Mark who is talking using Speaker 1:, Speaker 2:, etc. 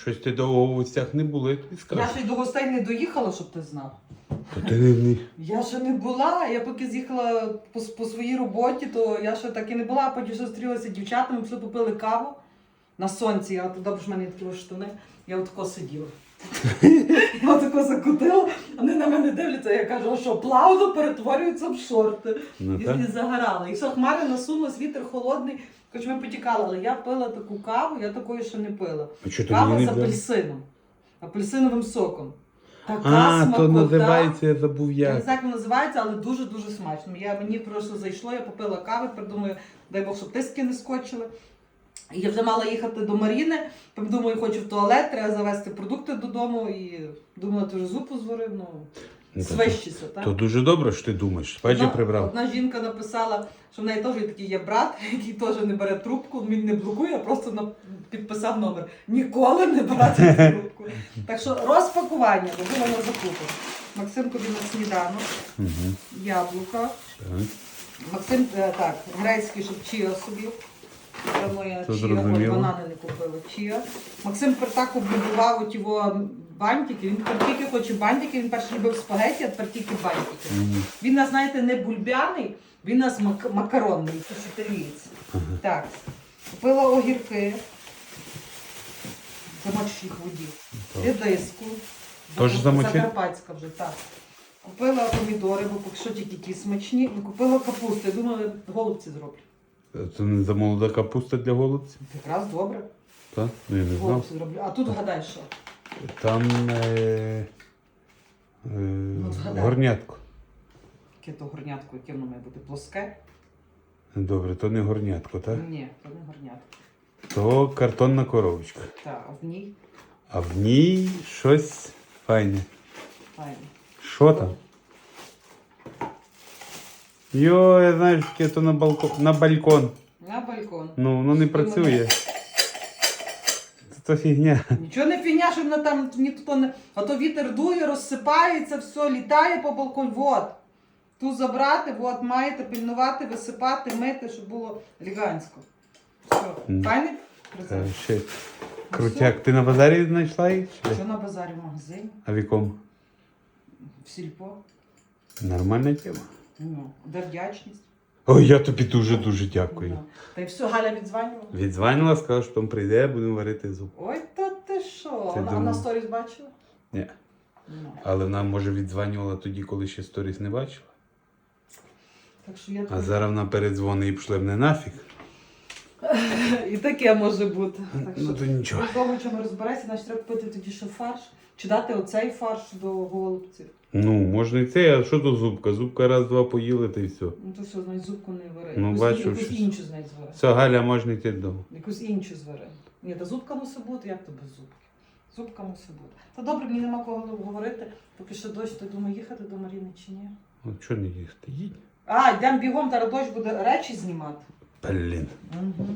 Speaker 1: Щось ти довго в гостях не були, ти
Speaker 2: Я ще й до гостей не доїхала, щоб ти знав.
Speaker 1: То ти не, не...
Speaker 2: Я ще не була. Я поки з'їхала по, по своїй роботі, то я ще так і не була, а потім ще зустрілася з дівчатами, пішли попили каву на сонці. Я туди, добре ж в мене такі штуни. штани, я отако сиділа. Я отако закутила, вони на мене дивляться, я кажу, що плавно перетворюються в шорти.
Speaker 1: Ну,
Speaker 2: І,
Speaker 1: так?
Speaker 2: і загорала. І все, хмари насунулись, вітер холодний, хоч ми потікали, але я пила таку каву, я такої ще не пила.
Speaker 1: А що ти
Speaker 2: Кава
Speaker 1: мені
Speaker 2: з
Speaker 1: не взяв?
Speaker 2: апельсином. Апельсиновим соком. Така
Speaker 1: А, то називається, я забув
Speaker 2: Я не
Speaker 1: як.
Speaker 2: знаю, як воно називається, але дуже-дуже смачно. Я, мені просто зайшло, я попила кави, придумаю, дай Бог, щоб тиски не скочили. Я вже мала їхати до Маріни, думаю, хочу в туалет, треба завести продукти додому і думала, ти вже зупу зварив, ну,
Speaker 1: Ну,
Speaker 2: свищися, так?
Speaker 1: То дуже добре, що ти думаєш.
Speaker 2: Одна-
Speaker 1: прибрав.
Speaker 2: Одна жінка написала, що в неї теж такий є брат, який теж не бере трубку, він не блокує, а просто підписав номер. Ніколи не брати трубку. Так що розпакування, бо було на закупи. Максим тобі на сніданок,
Speaker 1: Угу.
Speaker 2: яблука.
Speaker 1: Так.
Speaker 2: Максим, е, так, грецький, щоб чия собі. Це моя
Speaker 1: Це
Speaker 2: чия,
Speaker 1: зрозуміло.
Speaker 2: банани не купила. Чия. Максим тепер так облюбував от його бантики. Він тепер тільки хоче бантики, він перше любив спагеті, а тепер тільки бантики. Він у нас, знаєте, не бульбяний, він нас мак- макаронний, це італієць. Так, купила огірки. Замочиш їх в воді. Редиску.
Speaker 1: Тож замочи?
Speaker 2: Закарпатська вже, так. Купила помідори, бо поки що тільки ті смачні. І купила капусту. Я думала, голубці зроблю.
Speaker 1: Це не за молода капуста для голубців?
Speaker 2: Якраз добре.
Speaker 1: Так? Ну, я не знав.
Speaker 2: Голубці зроблю. А тут гадай що?
Speaker 1: Там е, е,
Speaker 2: згадай.
Speaker 1: горнятко.
Speaker 2: Яке то горнятко, яке воно має бути? Плоске?
Speaker 1: Добре, то не горнятко, так?
Speaker 2: Ні, то не горнятко.
Speaker 1: То картонна коробочка.
Speaker 2: Так, а в ній
Speaker 1: А в ній щось файне.
Speaker 2: файно.
Speaker 1: Що там? Йо, я знаю, що таке то на балкон. На балкон.
Speaker 2: На балкон.
Speaker 1: Ну, воно не працює. Це то фігня.
Speaker 2: Нічого не фігня, що вона там ні то не. А то вітер дує, розсипається, все, літає по балконі. Вот. Ту забрати, от маєте пильнувати, висипати, мити, щоб було елегантсько. Все. Файний
Speaker 1: Е,
Speaker 2: презент.
Speaker 1: Ще крутяк. Ти на базарі знайшла їх? чи де?
Speaker 2: Що на базарі в магазині?
Speaker 1: А в якому?
Speaker 2: В сільпо?
Speaker 1: Нормальна тема.
Speaker 2: Ну, де вдячність.
Speaker 1: Ой, я тобі дуже-дуже дякую.
Speaker 2: Ну. Та й все, Галя відзванювала.
Speaker 1: Відзвонила, сказала, що там прийде, будемо варити зуб.
Speaker 2: Ой, та ти що?
Speaker 1: Ти
Speaker 2: на
Speaker 1: думав?
Speaker 2: вона сторіс бачила?
Speaker 1: Ні.
Speaker 2: Ну.
Speaker 1: Але вона, може, відзванювала тоді, коли ще сторіс не бачила.
Speaker 2: Так що я
Speaker 1: А зараз вона передзвонить і пішли мене нафіг.
Speaker 2: І таке може бути. Так
Speaker 1: Ну то нічого.
Speaker 2: Довго чому розбереться, значить треба купити тоді ще фарш. Чи дати оцей фарш до голубців.
Speaker 1: Ну, можна і це, а що то зубка? Зубка раз-два поїли та й все.
Speaker 2: Ну то все, значить зубку не вари.
Speaker 1: Ну,
Speaker 2: якусь,
Speaker 1: бачу,
Speaker 2: якусь
Speaker 1: щось.
Speaker 2: іншу з неї звари.
Speaker 1: Все, Галя, можна йти додому.
Speaker 2: Якусь іншу звари. Ні, та зубка мусить бути, як то без зубки? Зубка мусить бути. Та добре, мені нема кого говорити, поки що дощ, то думаю, їхати до Маріни чи ні.
Speaker 1: От що не їсти? Їдь.
Speaker 2: А, йдемо бігом, зараз дощ буде речі знімати.
Speaker 1: Блін.
Speaker 2: Угу.